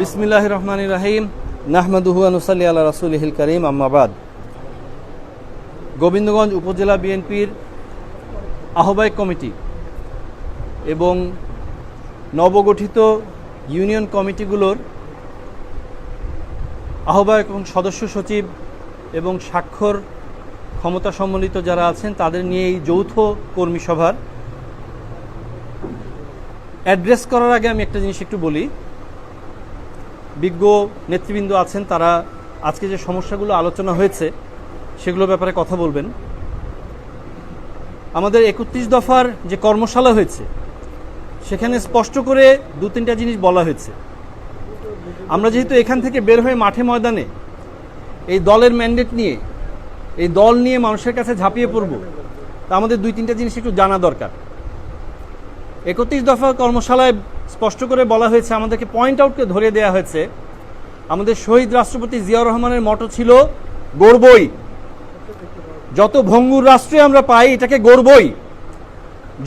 বিসমিল্লাহ রহমান রাহিম নাহমাদুহু আনুসাল্লি আল্লাহ রাসুলহিল করিম আম্মাবাদ গোবিন্দগঞ্জ উপজেলা বিএনপির আহ্বায়ক কমিটি এবং নবগঠিত ইউনিয়ন কমিটিগুলোর আহ্বায়ক এবং সদস্য সচিব এবং স্বাক্ষর ক্ষমতা সম্বলিত যারা আছেন, তাদের নিয়ে এই যৌথ কর্মী সভার অ্যাড্রেস করার আগে আমি একটা জিনিস একটু বলি। বিজ্ঞ নেতৃবৃন্দ আছেন, তারা আজকে যে সমস্যাগুলো আলোচনা হয়েছে, সেগুলোর ব্যাপারে কথা বলবেন। আমাদের একত্রিশ দফার যে কর্মশালা হয়েছে, সেখানে স্পষ্ট করে দু তিনটা জিনিস বলা হয়েছে। আমরা যেহেতু এখান থেকে বের হয়ে মাঠে ময়দানে এই দলের ম্যান্ডেট নিয়ে, এই দল নিয়ে মানুষের কাছে ঝাঁপিয়ে পড়ব, তা আমাদের দুই তিনটা জিনিস একটু জানা দরকার। একত্রিশ দফা কর্মশালায় স্পষ্ট করে বলা হয়েছে, আমাদেরকে পয়েন্ট আউটকে ধরে দেওয়া হয়েছে। আমাদের শহীদ রাষ্ট্রপতি জিয়াউর রহমানের মতো ছিল গর্বই যত ভঙ্গুর রাষ্ট্রে আমরা পাই, এটাকে গর্বই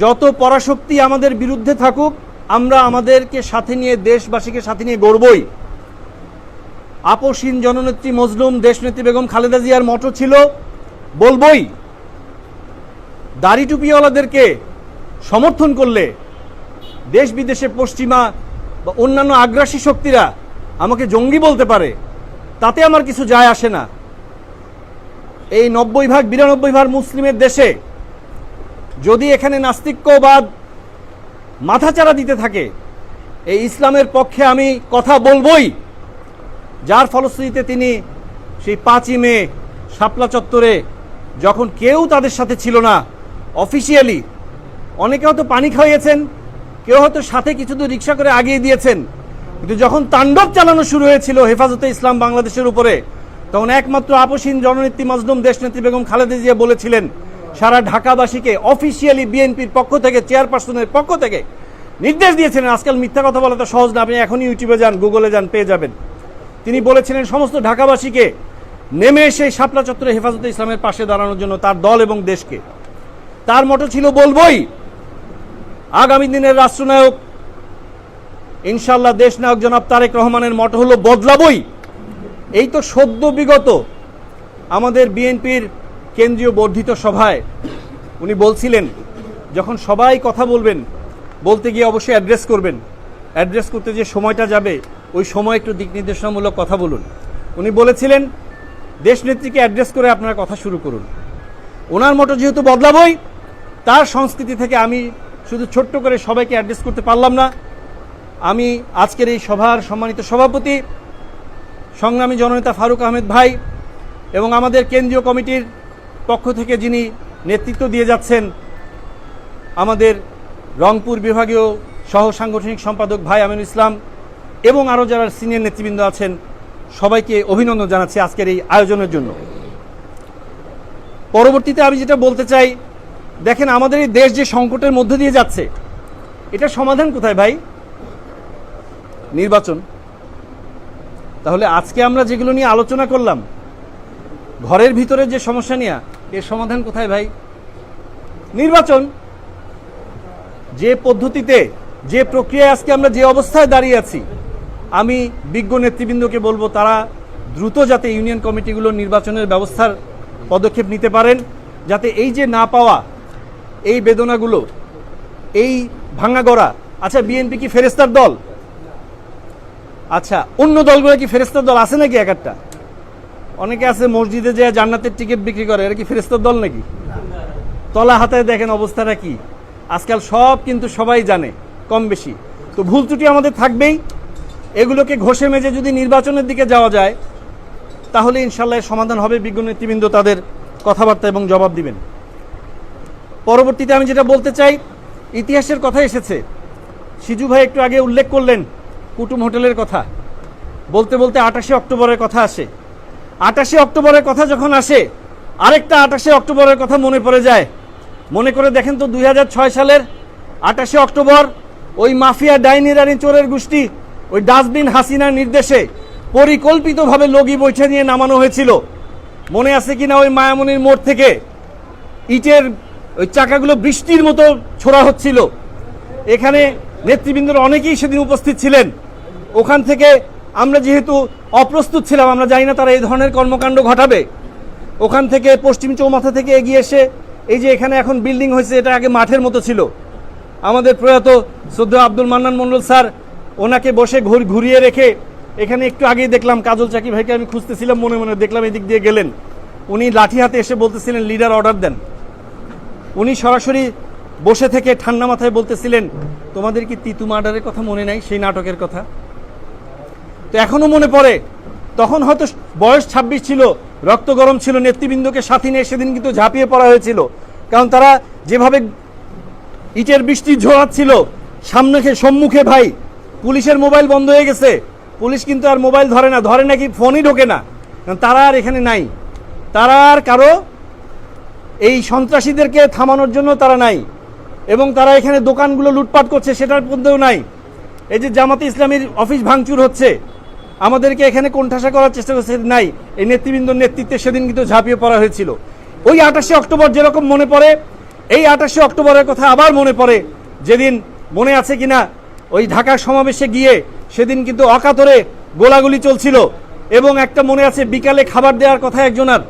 যত পরাশক্তি আমাদের বিরুদ্ধে থাকুক, আমরা আমাদেরকে সাথে নিয়ে, দেশবাসীকে সাথে নিয়ে গর্বই আপসীন জননেত্রী মজলুম, দেশনেত্রী বেগম খালেদা জিয়ার মতো ছিল বলবই দাড়ি টুপিওয়ালাদেরকে সমর্থন করলে দেশ বিদেশে পশ্চিমা বা অন্যান্য আগ্রাসী শক্তিরা আমাকে জঙ্গি বলতে পারে, তাতে আমার কিছু যায় আসে না। এই নব্বই ভাগ, বিরানব্বই ভাগ মুসলিমের দেশে যদি এখানে নাস্তিক্যবাদ মাথাচাড়া দিতে থাকে, এই ইসলামের পক্ষে আমি কথা বলবই। যার ফলশ্রুতিতে তিনি সেই পাঁচই মে শাপলা চত্বরে যখন কেউ তাদের সাথে ছিল না, অফিসিয়ালি অনেকে হয়তো পানি খাইয়েছেন কেউ হয়তো সাথে কিছু দূর রিক্সা করে আগিয়ে দিয়েছেন। কিন্তু যখন তাণ্ডব চালানো শুরু হয়েছিল হেফাজতে ইসলাম বাংলাদেশের উপরে, তখন একমাত্র আপসীন জননেত্রী মজলুম দেশনেত্রী বেগম খালেদা জিয়া বলেছিলেন, সারা ঢাকাবাসীকে অফিসিয়ালি বিএনপির পক্ষ থেকে, চেয়ারপারসনের পক্ষ থেকে নির্দেশ দিয়েছিলেন, আজকাল মিথ্যা কথা বলা তো সহজ না, আপনি এখনই ইউটিউবে যান, গুগলে যান, পেয়ে যাবেন। তিনি বলেছিলেন, সমস্ত ঢাকাবাসীকে নেমে এসে শাপলা চত্বরে হেফাজতে ইসলামের পাশে দাঁড়ানোর জন্য তার দল এবং দেশকে। তার মতো ছিল বলবই। আগামী দিনের রাষ্ট্রনায়ক ইনশাল্লাহ দেশ নায়ক জনাব তারেক রহমানের মতো হলো বদলাবই। এই তো সদ্য বিগত আমাদের বিএনপির কেন্দ্রীয় বর্ধিত সভায় উনি বলছিলেন, যখন সবাই কথা বলবেন, বলতে গিয়ে অবশ্যই অ্যাড্রেস করবেন। অ্যাড্রেস করতে যে সময়টা যাবে, ওই সময় একটু দিক নির্দেশনামূলক কথা বলুন। উনি বলেছিলেন, দেশ নেত্রীকে অ্যাড্রেস করে আপনারা কথা শুরু করুন। ওনার মতো যেহেতু বদলাবই, তার সংস্কৃতি থেকে আমি শুধু ছোট্ট করে সবাইকে অ্যাড্রেস করতে পারলাম না। আমি আজকের এই সভার সম্মানিত সভাপতি, সংগ্রামী জননেতা ফারুক আহমেদ ভাই এবং আমাদের কেন্দ্রীয় কমিটির পক্ষ থেকে যিনি নেতৃত্ব দিয়ে যাচ্ছেন, আমাদের রংপুর বিভাগীয় সহ সাংগঠনিক সম্পাদক ভাই আমিনুল ইসলাম এবং আরও যারা সিনিয়র নেতৃবৃন্দ আছেন, সবাইকে অভিনন্দন জানাচ্ছি আজকের এই আয়োজনের জন্য। পরবর্তীতে আমি যেটা বলতে চাই দেখেন আমাদের এই দেশ যে সংকটের মধ্যে দিয়ে যাচ্ছে এটা সমাধান কোথায় ভাই? নির্বাচন। তাহলে আজকে আমরা যেগুলো নিয়ে আলোচনা করলাম, ঘরের ভিতরে যে সমস্যা নিয়ে, এর সমাধান কোথায় ভাই? নির্বাচন। যে পদ্ধতিতে, যে প্রক্রিয়ায় আজকে আমরা যে অবস্থায় দাঁড়িয়ে আছি, আমি বিজ্ঞ নেতৃবৃন্দকে বলব, তারা দ্রুত যাতে ইউনিয়ন কমিটিগুলো নির্বাচনের ব্যবস্থার পদক্ষেপ নিতে পারেন, যাতে এই যে না পাওয়া এই বেদনাগুলো, এই ভাঙা গড়া। আচ্ছা বিএনপি কি ফেরেস্তার দল? আচ্ছা অন্য দলগুলো কি ফেরেস্তার দল? আছে নাকি এক একটা? অনেকে আছে মসজিদে যে জান্নাতের টিকিট বিক্রি করে, এরা কি ফেরেস্তার দল নাকি? তলা হাতে দেখেন অবস্থাটা কি? আজকাল সব কিন্তু সবাই জানে, কম বেশি। তো ভুল ত্রুটি আমাদের থাকবেই। এগুলোকে ঘষে মেজে যদি নির্বাচনের দিকে যাওয়া যায়, তাহলে ইনশাল্লাহ সমাধান হবে বিজ্ঞ নেতৃবৃন্দ তাদের কথাবার্তা এবং জবাব দিবেন। পরবর্তীতে আমি যেটা বলতে চাই, ইতিহাসের কথা এসেছে। সিজু ভাই একটু আগে উল্লেখ করলেন কুটুম হোটেলের কথা। বলতে বলতে আটাশে অক্টোবরের কথা আসে। আটাশে অক্টোবরের কথা যখন আসে, আরেকটা আটাশে অক্টোবরের কথা মনে পড়ে যায়। মনে করে দেখেন তো দুই হাজার ছয় সালের আটাশে অক্টোবর, ওই মাফিয়া ডাইনি রানী চোরের গোষ্ঠী, ওই ডাস্টবিন হাসিনার নির্দেশে পরিকল্পিতভাবে লগি বৈঠে নিয়ে নামানো হয়েছিল। মনে আছে কিনা ওই মায়ামনির মোড় থেকে? ইটের ওই চাকাগুলো বৃষ্টির মতো ছোড়া হচ্ছিল। এখানে নেতৃবৃন্দর অনেকেই সেদিন উপস্থিত ছিলেন। ওখান থেকে আমরা যেহেতু অপ্রস্তুত ছিলাম, আমরা জানি না তারা এই ধরনের কর্মকাণ্ড ঘটাবে। ওখান থেকে পশ্চিম চৌমাথা থেকে এগিয়ে এসে এই যে এখানে এখন বিল্ডিং হয়েছে, এটা আগে মাঠের মতো ছিল। আমাদের প্রয়াত সদ্য আব্দুল মান্নান মন্ডল স্যার, ওনাকে বসে ঘুর ঘুরিয়ে রেখে এখানে একটু আগেই দেখলাম, কাজল চাকি ভাইকে আমি খুঁজতেছিলাম, মনে মনে দেখলাম এদিক দিয়ে গেলেন। উনি লাঠি হাতে এসে বলতেছিলেন লিডার অর্ডার দেন। উনি সরাসরি বসে থেকে ঠান্ডা মাথায় বলতেছিলেন, তোমাদের কি তিতু মার্ডারের কথা মনে নাই? সেই নাটকের কথা? তো এখনও মনে পড়ে, তখন হয়তো বয়স ২৬ ছিল, রক্ত গরম ছিল, নেতৃবৃন্দকে সাথী নিয়ে সেদিন কিন্তু ঝাঁপিয়ে পড়া হয়েছিল। কারণ তারা যেভাবে ইটের বৃষ্টি ঝোড়াচ্ছিল, সামনে সম্মুখে ভাই, পুলিশের মোবাইল বন্ধ হয়ে গেছে। পুলিশ কিন্তু আর মোবাইল ধরে না, ধরে নাকি ফোনই ঢোকে না। তারা আর এখানে নাই। তারা আর কারও এই সন্ত্রাসীদেরকে থামানোর জন্য তারা নাই। এবং তারা এখানে দোকানগুলো লুটপাট করছে, সেটার মধ্যেও নাই। এই যে জামাতে ইসলামীর অফিস ভাঙচুর হচ্ছে, আমাদেরকে এখানে কোণঠাসা করার চেষ্টা করছে নাই। এই নেতৃবৃন্দর নেতৃত্বে সেদিন কিন্তু ঝাঁপিয়ে পড়া হয়েছিল। ওই আঠাশে অক্টোবর যেরকম মনে পড়ে, এই আঠাশে অক্টোবরের কথা আবার মনে পড়ে, যেদিন মনে আছে কিনা, ওই ঢাকার সমাবেশে গিয়ে সেদিন কিন্তু অকাতরে গোলাগুলি চলছিল। এবং একটা মনে আছে, বিকালে খাবার দেওয়ার কথা একজনার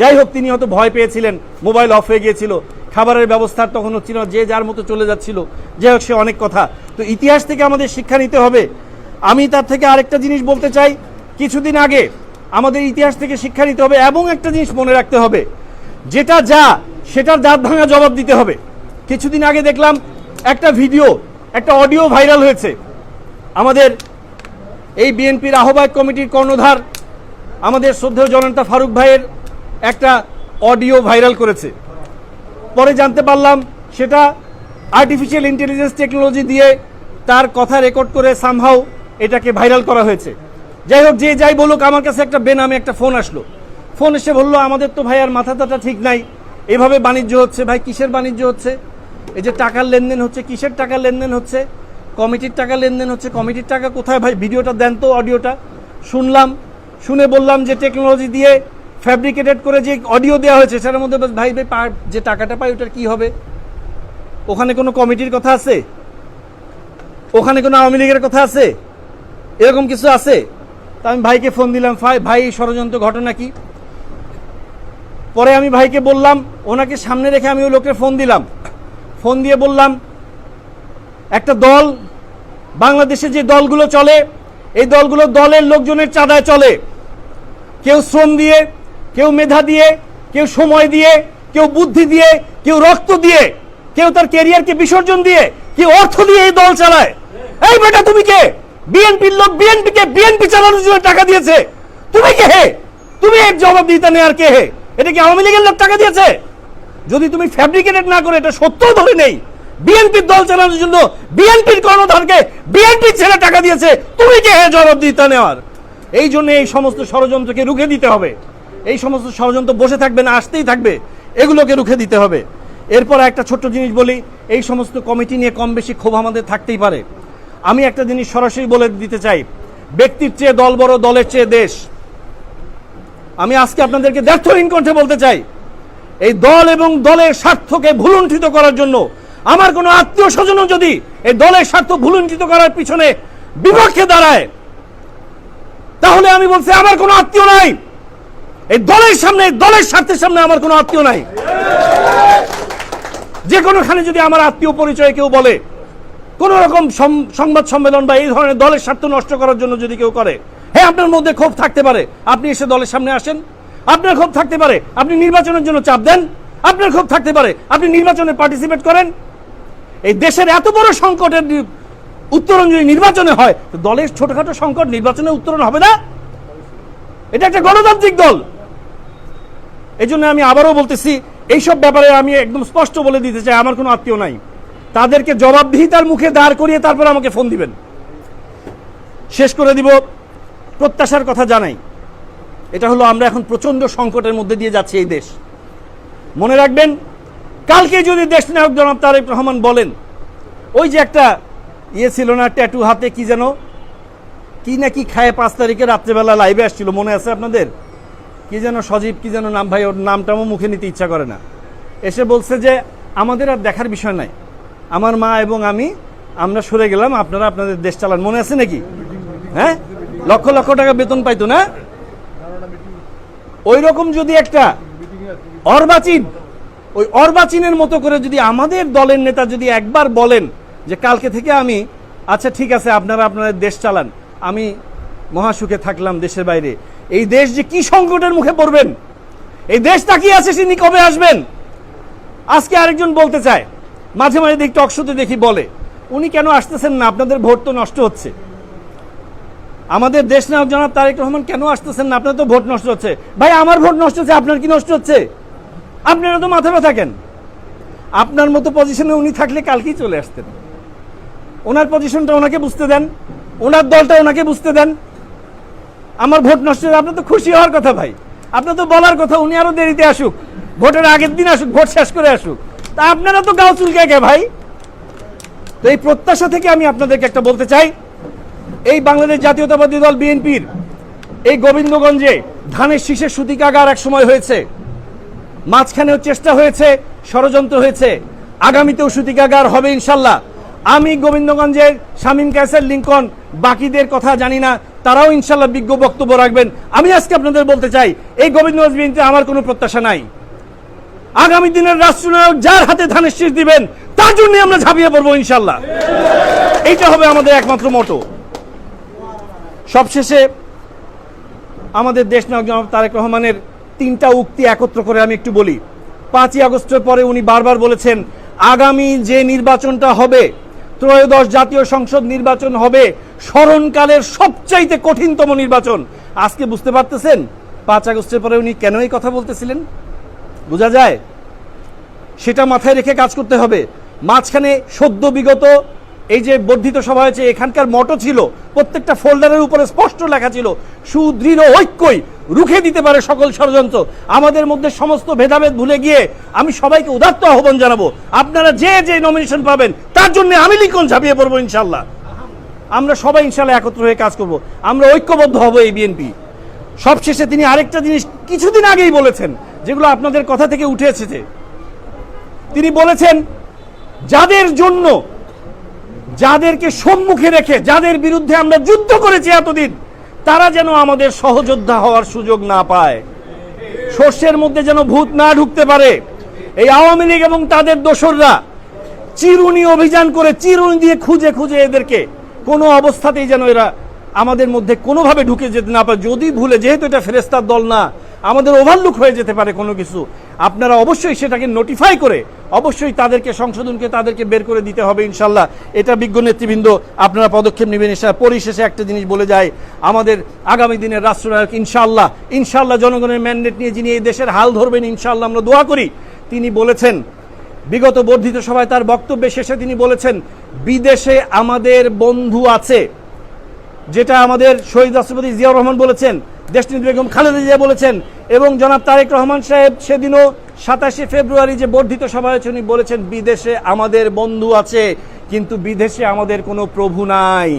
যাই হোক, তিনি হয়তো ভয় পেয়েছিলেন, মোবাইল অফ হয়ে গিয়েছিল, খাবারের ব্যবস্থা তখন হচ্ছিল যে যার মতো চলে যাচ্ছিল। যাই হোক, সে অনেক কথা। তো ইতিহাস থেকে আমাদের শিক্ষা নিতে হবে। আমি তার থেকে আরেকটা জিনিস বলতে চাই। কিছুদিন আগে আমাদের ইতিহাস থেকে শিক্ষা নিতে হবে এবং একটা জিনিস মনে রাখতে হবে। যেটা যা, সেটার দাঁত ভাঙা জবাব দিতে হবে। কিছুদিন আগে দেখলাম একটা ভিডিও, একটা অডিও ভাইরাল হয়েছে। আমাদের এই বিএনপির আহ্বায়ক কমিটির কর্ণধার, আমাদের শ্রদ্ধেয় জনতা ফারুক ভাইয়ের একটা অডিও ভাইরাল করেছে। পরে জানতে পারলাম সেটা আর্টিফিশিয়াল ইন্টেলিজেন্স টেকনোলজি দিয়ে তার কথা রেকর্ড করে সামহাও এটাকে ভাইরাল করা হয়েছে। যাই হোক, যে যাই বলুক, আমার কাছে একটা বেনামে একটা ফোন আসলো। ফোন এসে বলল, আমাদের তো ভাই আর মাথা টাথা ঠিক নাই। এভাবে বাণিজ্য হচ্ছে। ভাই, কিসের বাণিজ্য হচ্ছে? এই যে টাকার লেনদেন হচ্ছে, কিসের টাকার লেনদেন হচ্ছে? কমিটির টাকা লেনদেন হচ্ছে, কমিটির টাকা কোথায়? ভাই, ভিডিওটা দেন তো, অডিওটা। শুনলাম, শুনে বললাম যে টেকনোলজি দিয়ে ফ্যাব্রিকেটেড করে যে অডিও দেওয়া হয়েছে, সেটার মধ্যে ভাই ভাই যে টাকাটা পাই, ওটার কি হবে? ওখানে কোনো কমিটির কথা আছে? ওখানে কোনো আওয়ামী লীগের কথা আছে? এরকম কিছু আছে? তা আমি ভাইকে ফোন দিলাম, ভাই ভাই ষড়যন্ত্র ঘটনা কি? পরে আমি ভাইকে বললাম, ওনাকে সামনে রেখে আমি ওই লোকের ফোন দিলাম। ফোন দিয়ে বললাম, একটা দল, বাংলাদেশে যে দলগুলো চলে, এই দলগুলো দলের লোকজনের চাঁদায় চলে। কেউ শ্রম দিয়ে মেধা দিয়ে, কেউ সময় দিয়ে, কেউ বুদ্ধি দিয়ে, কেউ রক্ত দিয়ে, কেউ তার ক্যারিয়ারকে বিসর্জন দিয়ে, কেউ অর্থ দিয়ে এই দল চালায়। এই বেটা তুমি কে? বিএনপির লোক বিএনপি কে? বিএনপি চালানোর জন্য টাকা দিয়েছে। তুমি কে হে? তুমি এক জবাব দিতে নেই আর কে হে? এটা কি আওয়ামী লীগের লোক টাকা দিয়েছে? যদি তুমি ফ্যাব্রিকেটেড না করে, এটা সত্য ধরে নেই। বিএনপির দল চালানোর জন্য বিএনপির কর্ণধারকে বিএনপির ছেলে টাকা দিয়েছে। তুমি কে হে জবাব দিতে নেওয়ার এই জন্য এই সমস্ত ষড়যন্ত্রকে রুখে দিতে হবে। এই সমস্ত ষড়যন্ত্র বসে থাকবে না, আসতেই থাকবে। এগুলোকে রুখে দিতে হবে। এরপর একটা ছোট্ট জিনিস বলি, এই সমস্ত কমিটি নিয়ে কম বেশি ক্ষোভ আমাদের থাকতেই পারে। আমি একটা জিনিস সরাসরি বলে দিতে চাই, ব্যক্তির চেয়ে দল বড় দলের চেয়ে দেশ। আমি আজকে আপনাদেরকে ব্যর্থহীন কণ্ঠে বলতে চাই, এই দল এবং দলের স্বার্থকে ভুলুণ্ঠিত করার জন্য আমার কোনো আত্মীয় স্বজনও যদি এই দলের স্বার্থ ভুলুণ্ঠিত করার পিছনে বিপক্ষে দাঁড়ায়, তাহলে আমি বলছি, আমার কোনো আত্মীয় নাই। এই দলের সামনে দলের স্বার্থের সামনে আমার কোনো আত্মীয় নাই। যে কোনোখানে যদি আমার আত্মীয় পরিচয় কেউ বলে কোন রকম সংবাদ সম্মেলন বা এই ধরনের দলের স্বার্থ নষ্ট করার জন্য যদি কেউ করে হ্যাঁ আপনার মধ্যে ক্ষোভ থাকতে পারে, আপনি এসে দলের সামনে আসেন। আপনার ক্ষোভ থাকতে পারে, আপনি নির্বাচনের জন্য চাপ দেন। আপনার ক্ষোভ থাকতে পারে, আপনি নির্বাচনে পার্টিসিপেট করেন। এই দেশের এত বড় সংকটের উত্তরণ যদি নির্বাচনে হয় দলের ছোটখাটো সংকট নির্বাচনে উত্তরণ হবে না। এটা একটা গণতান্ত্রিক দল। এই জন্য আমি আবারও বলতেছি, এইসব ব্যাপারে আমি একদম স্পষ্ট বলে দিতে চাই, আমার কোনো আত্মীয় নাই। তাদেরকে জবাবদিহিতার মুখে দাঁড় করিয়ে তারপর আমাকে ফোন দিবেন। শেষ করে দিব, প্রত্যাশার কথা জানাই। এটা হলো আমরা এখন প্রচণ্ড সংকটের মধ্যে দিয়ে যাচ্ছি এই দেশ। মনে রাখবেন, কালকে যদি দেশ নায়ক জনাব তারেক রহমান বলেন, ওই যে একটা ইয়ে ছিল না, ট্যাটু হাতে কি যেন কি না কি খায় পাঁচ তারিখে রাত্রেবেলা লাইভে আসছিল, মনে আছে আপনাদের? কি যেন সজীব, কি যেন নাম, ভাই, ওর নামটাও মুখে নিতে ইচ্ছা করে না। এসে বলছে যে, আমাদের আর দেখার বিষয় নাই। আমার মা এবং আমি, আমরা সরে গেলাম, আপনারা আপনাদের দেশ চালান। মনে আছে নাকি? হ্যাঁ? লক্ষ লক্ষ টাকা বেতন পাইতো না? ওই রকম যদি একটা অর্বাচীন, ওই অর্বাচীনের মতো করে যদি আমাদের দলের নেতা যদি একবার বলেন যে, কালকে থেকে আমি আচ্ছা ঠিক আছে, আপনারা আপনাদের দেশ চালান। আমি মহাসুখে থাকলাম দেশের বাইরে। এই দেশ যে কি সংকটের মুখে পড়বেন? এই দেশ তাকিয়ে আছে তিনি কবে আসবেন? আজকে আরেকজন বলতে চায়। মাঝে মাঝে দেখি টকশোতে দেখি বলে। উনি কেন আসতেছেন না? আপনাদের ভোট তো নষ্ট হচ্ছে। আমাদের দেশ নায়ক জনাব তারেক রহমান কেন আসতেছেন না? আপনার তো ভোট নষ্ট হচ্ছে। ভাই, আমার ভোট নষ্ট হচ্ছে, আপনার কি নষ্ট হচ্ছে? আপনারা তো মাথা ব্যথা কেন? আপনার মতো পজিশনে উনি থাকলে কালকেই চলে আসতেন। ওনার পজিশনটা ওনাকে বুঝতে দেন। ওনার দলটা ওনাকে বুঝতে দেন। আমার ভোট নষ্ট হয়ে আপনার তো খুশি হওয়ার কথা ভাই। আপনার তো বলার কথা, উনি আরও দেরিতে আসুক। ভোটের আগের দিন আসুক, ভোট শেষ করে আসুক। তা আপনারা তো গাও চুলকে গে ভাই? তো এই প্রত্যাশা থেকে আমি আপনাদেরকে একটা বলতে চাই। এই বাংলাদেশ জাতীয়তাবাদী দল বিএনপির এই গোবিন্দগঞ্জে ধানের শীষের সুতিকাগার এক সময় হয়েছে। মাঝখানেও চেষ্টা হয়েছে, ষড়যন্ত্র হয়েছে। আগামীতেও সুতিকাগার হবে ইনশাল্লাহ। আমি গোবিন্দগঞ্জের শামীম ক্যাসের লিঙ্কন, বাকিদের কথা জানি না, তারাও ইনশাল্লাহ বিজ্ঞ বক্তব্য রাখবেন। আমি আজকে আপনাদের বলতে চাই, এই গোবিন্দগঞ্জ বিএনপিতে আমার কোনো প্রত্যাশা নাই। আগামী দিনের রাষ্ট্রনায়ক যার হাতে ধানের শীষ দিবেন, তার জন্য আমরা ঝাঁপিয়ে পড়ব ইনশাল্লাহ। এইটা হবে আমাদের একমাত্র মোটো। সবশেষে আমাদের দেশ নায়ক জনাব তারেক রহমানের তিনটা উক্তি একত্র করে আমি একটু বলি। পাঁচই আগস্টের পরে উনি বারবার বলেছেন, আগামী যে নির্বাচনটা হবে ত্রয়োদশ জাতীয় সংসদ নির্বাচন হবে স্মরণকালের সবচাইতে কঠিনতম নির্বাচন। আজকে বুঝতে পারতেছেন? পাঁচ আগস্টের পরে উনি কেন এই কথা বলতেছিলেন? বোঝা যায়? সেটা মাথায় রেখে কাজ করতে হবে। মাঝখানে সদ্য বিগত এই যে বর্ধিত সভা হয়েছে, এখানকার মটো ছিল, প্রত্যেকটা ফোল্ডারের উপরে স্পষ্ট লেখা ছিল, সুদৃঢ় ঐক্যই রুখে দিতে পারে সকল ষড়যন্ত্র। আমাদের মধ্যে সমস্ত ভেদাভেদ ভুলে গিয়ে আমি সবাইকে উদাত্ত আহ্বান জানাব, আপনারা যে যে নমিনেশন পাবেন, তার জন্য আমি লিখন ঝাঁপিয়ে পড়ব ইনশাল্লাহ আমরা সবাই ইনশাল্লাহ একত্র হয়ে কাজ করব। আমরা ঐক্যবদ্ধ হব এই বিএনপি সবশেষে তিনি আরেকটা জিনিস কিছুদিন আগেই বলেছেন, যেগুলো আপনাদের কথা থেকে উঠে এসেছে। তিনি বলেছেন, যাদের জন্য যাদেরকে সম্মুখে রেখে, যাদের বিরুদ্ধে আমরা যুদ্ধ করেছি এতদিন, তারা যেন আমাদের সহযোদ্ধা হওয়ার সুযোগ না পায়। শস্যের মধ্যে যেন ভূত না ঢুকতে পারে। এই আওয়ামী লীগ এবং তাদের দোসররা চিরুনি অভিযান করে, চিরুনি দিয়ে খুঁজে খুঁজে এদেরকে কোনো অবস্থাতেই যেন এরা আমাদের মধ্যে কোনোভাবে ঢুকে যেতে না পারে। যদি ভুলে, যেহেতু এটা ফেরেস্তার দল না, আমাদের ওভারলুক হয়ে যেতে পারে কোনো কিছু। আপনারা অবশ্যই সেটাকে নোটিফাই করে অবশ্যই তাদেরকে সংশোধনকে তাদেরকে বের করে দিতে হবে ইনশাল্লাহ। এটা বিজ্ঞ নেতৃবৃন্দ, আপনারা পদক্ষেপ নেবেন এসে পরিশেষে একটা জিনিস বলে যায়, আমাদের আগামী দিনের রাষ্ট্রনায়ক ইনশাল্লাহ ইনশাল্লাহ জনগণের ম্যান্ডেট নিয়ে যিনি এই দেশের হাল ধরবেন ইনশাল্লাহ আমরা দোয়া করি। তিনি বলেছেন, বিগত বর্ধিত সভায় তার বক্তব্যে শেষে তিনি বলেছেন, বিদেশে আমাদের বন্ধু আছে। যেটা আমাদের শহীদ রাষ্ট্রপতি জিয়াউর রহমান বলেছেন দেশনীতি বেগম খালেদা জিয়া বলেছেন, এবং জনাব তারেক রহমান সাহেব সেদিনও সাতাশে ফেব্রুয়ারি যে বর্ধিত সভা হয়েছে, উনি বলেছেন, বিদেশে আমাদের বন্ধু আছে, কিন্তু বিদেশে আমাদের কোনো প্রভু নাই।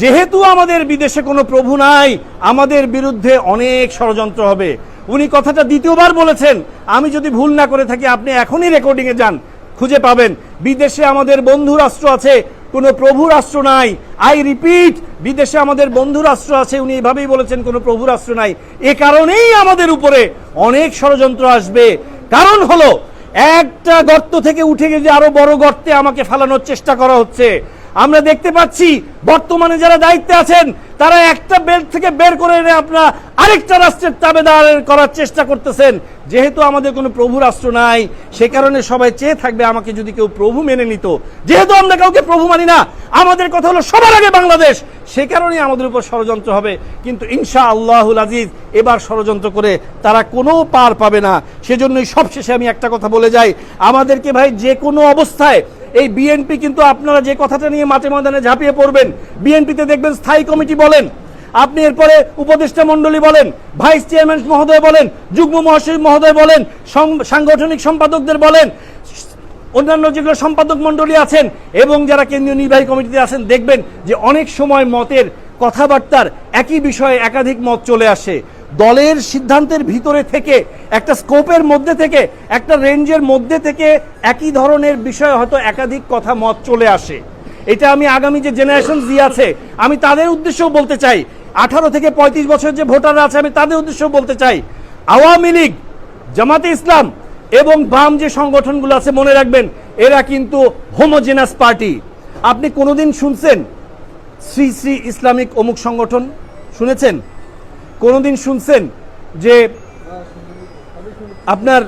যেহেতু আমাদের বিদেশে কোনো প্রভু নাই, আমাদের বিরুদ্ধে অনেক ষড়যন্ত্র হবে। উনি কথাটা দ্বিতীয়বার বলেছেন, আমি যদি ভুল না করে থাকি, আপনি এখনই রেকর্ডিংয়ে যান, খুঁজে পাবেন। বিদেশে আমাদের বন্ধু রাষ্ট্র আছে কোনো প্রভু রাষ্ট্র নাই। আই রিপিট বিদেশে আমাদের বন্ধু রাষ্ট্র আছে, উনি এভাবেই বলেছেন, কোনো প্রভু রাষ্ট্র নাই। এ কারণেই আমাদের উপরে অনেক ষড়যন্ত্র আসবে। কারণ হলো, একটা গর্ত থেকে উঠে গিয়ে আরও বড় গর্তে আমাকে ফেলানোর চেষ্টা করা হচ্ছে। আমরা দেখতে পাচ্ছি বর্তমানে যারা দায়িত্বে আছেন, তারা একটা বেল্ট থেকে বের করে এনে আপনার আরেকটা রাষ্ট্রের তাবেদার করার চেষ্টা করতেছেন। যেহেতু আমাদের কোনো প্রভু রাষ্ট্র নাই, সে কারণে সবাই চেয়ে থাকবে আমাকে যদি কেউ প্রভু মেনে নিত। যেহেতু আমরা কাউকে প্রভু মানি না, আমাদের কথা হলো সবার আগে বাংলাদেশ। সে কারণেই আমাদের উপর ষড়যন্ত্র হবে। কিন্তু ইনশা আল্লাহুল আজিজ, এবার ষড়যন্ত্র করে তারা কোনো পার পাবে না। সেজন্যই সবশেষে আমি একটা কথা বলে যাই। আমাদেরকে ভাই, যে কোনো অবস্থায় এই বিএনপি কিন্তু আপনারা যে কথাটা নিয়ে মাঠে ময়দানে ঝাঁপিয়ে পড়বেন, বিএনপিতে দেখবেন স্থায়ী কমিটি বলেন, আপনি এরপরে উপদেষ্টা মণ্ডলী বলেন, ভাইস চেয়ারম্যান মহোদয় বলেন, যুগ্ম মহাসচিব মহোদয় বলেন সাংগঠনিক সম্পাদকদের বলেন, অন্যান্য যেগুলো সম্পাদক মণ্ডলী আছেন এবং যারা কেন্দ্রীয় নির্বাহী কমিটিতে আছেন দেখবেন যে অনেক সময় মতের কথাবার্তার একই বিষয়ে একাধিক মত চলে আসে। দলের সিদ্ধান্তের ভিতরে থেকে, একটা স্কোপের মধ্যে থেকে, একটা রেঞ্জের মধ্যে থেকে একই ধরনের বিষয়ে হয়তো একাধিক কথা মত চলে আসে। এটা আমি আগামী যে জেনারেশন জি আছে, আমি তাদের উদ্দেশ্যেও বলতে চাই। আঠারো থেকে পঁয়ত্রিশ বছর যে ভোটাররা আছে, আমি তাদের উদ্দেশ্য বলতে চাই। আওয়ামী লীগ, জামাতে ইসলাম এবং বাম যে সংগঠনগুলো আছে, মনে রাখবেন, এরা কিন্তু হোমোজেনাস পার্টি আপনি কোনোদিন শুনছেন শ্রী শ্রী ইসলামিক অমুক সংগঠন? শুনেছেন? কোনোদিন শুনছেন যে আপনার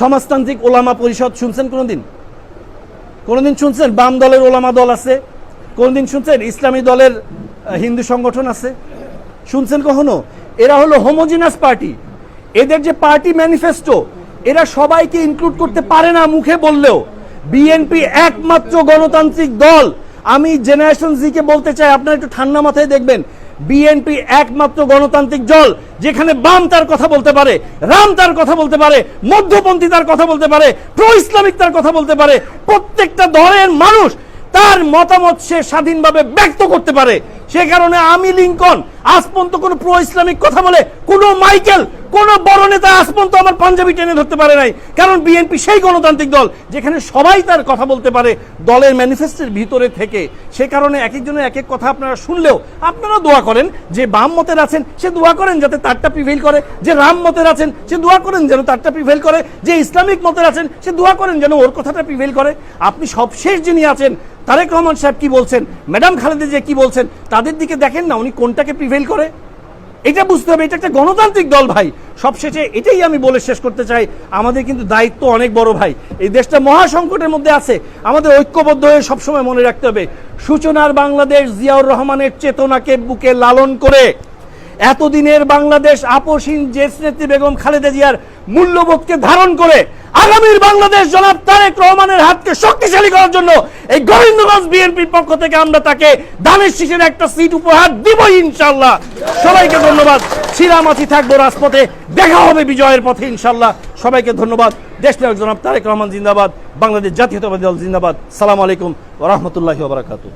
সমাজতান্ত্রিক ওলামা পরিষদ শুনছেন কোনোদিন? কোনোদিন শুনছেন? বাম দলের ওলামা দল আছে। কোনোদিন শুনছেন? ইসলামী দলের হিন্দু সংগঠন আছে। শুনছেন কখনো? এরা হলো হোমোজিনাস পার্টি এদের যে পার্টি ম্যানিফেস্টো এরা সবাইকে ইনক্লুড করতে পারে না মুখে বললেও। বিএনপি একমাত্র গণতান্ত্রিক দল। আমি জেনারেশন জিকে বলতে চাই, আপনারা একটু ঠান্ডা মাথায় দেখবেন। বিএনপি একমাত্র গণতান্ত্রিক দল, যেখানে বাম তার কথা বলতে পারে, রাম তার কথা বলতে পারে, মধ্যপন্থী তার কথা বলতে পারে প্রো ইসলামিক তার কথা বলতে পারে, প্রত্যেকটা দলের মানুষ তার মতামত সে স্বাধীনভাবে ব্যক্ত করতে পারে। সে কারণে আমি লিঙ্কন, আজ পর্যন্ত কোনো প্রো ইসলামিক কথা বলে কোনো মাইকেল, কোন বড় নেতা আজ পর্যন্ত আমার পাঞ্জাবি টেনে ধরতে পারে নাই। কারণ বিএনপি সেই গণতান্ত্রিক দল যেখানে সবাই তার কথা বলতে পারে দলের ম্যানিফেস্টোর ভিতরে থেকে। সে কারণে এক একজনের এক এক কথা আপনারা শুনলেও আপনারা দোয়া করেন যে বাম মতের আছেন, সে দোয়া করেন যাতে তারটা প্রিভেল করে। যে রাম মতের আছেন, সে দোয়া করেন যেন তারটা প্রিভেল করে। যে ইসলামিক মতের আছেন, সে দোয়া করেন যেন ওর কথাটা প্রিভেল করে। আপনি সবশেষ যিনি আছেন, তারেক রহমান সাহেব কি বলছেন? ম্যাডাম খালেদা যে কি বলছেন? তাদের দিকে দেখেন না, উনি কোনটাকে প্রিভেল করে? এটা বুঝতে হবে, এটা একটা গণতান্ত্রিক দল ভাই। সবশেষে এটাই আমি বলে শেষ করতে চাই, আমাদের কিন্তু দায়িত্ব অনেক বড় ভাই। এই দেশটা মহা সংকটের মধ্যে আছে, আমাদের ঐক্যবদ্ধ হয়ে সবসময় মনে রাখতে হবে। সূচনার বাংলাদেশ জিয়াউর রহমানের চেতনাকে বুকে লালন করে, এতদিনের বাংলাদেশ আপসীন জেস নেত্রী বেগম খালেদা জিয়ার মূল্যবোধকে ধারণ করে আগামীর বাংলাদেশ জনাব তারেক রহমানের হাতকে শক্তিশালী করার জন্য এই গোবিন্দগঞ্জ বিএনপির পক্ষ থেকে আমরা তাকে দানের শীষের একটা সিট উপহার দিব ইনশাল্লাহ সবাইকে ধন্যবাদ। শিরামাছি থাকব রাজপথে। দেখা হবে বিজয়ের পথে ইনশাল্লাহ সবাইকে ধন্যবাদ। দেশ নায়ক জনাব তারেক রহমান জিন্দাবাদ। বাংলাদেশ জাতীয়তাবাদী দল জিন্দাবাদ। সালাম আলাইকুম রহমতুল্লাহ বারাকাতু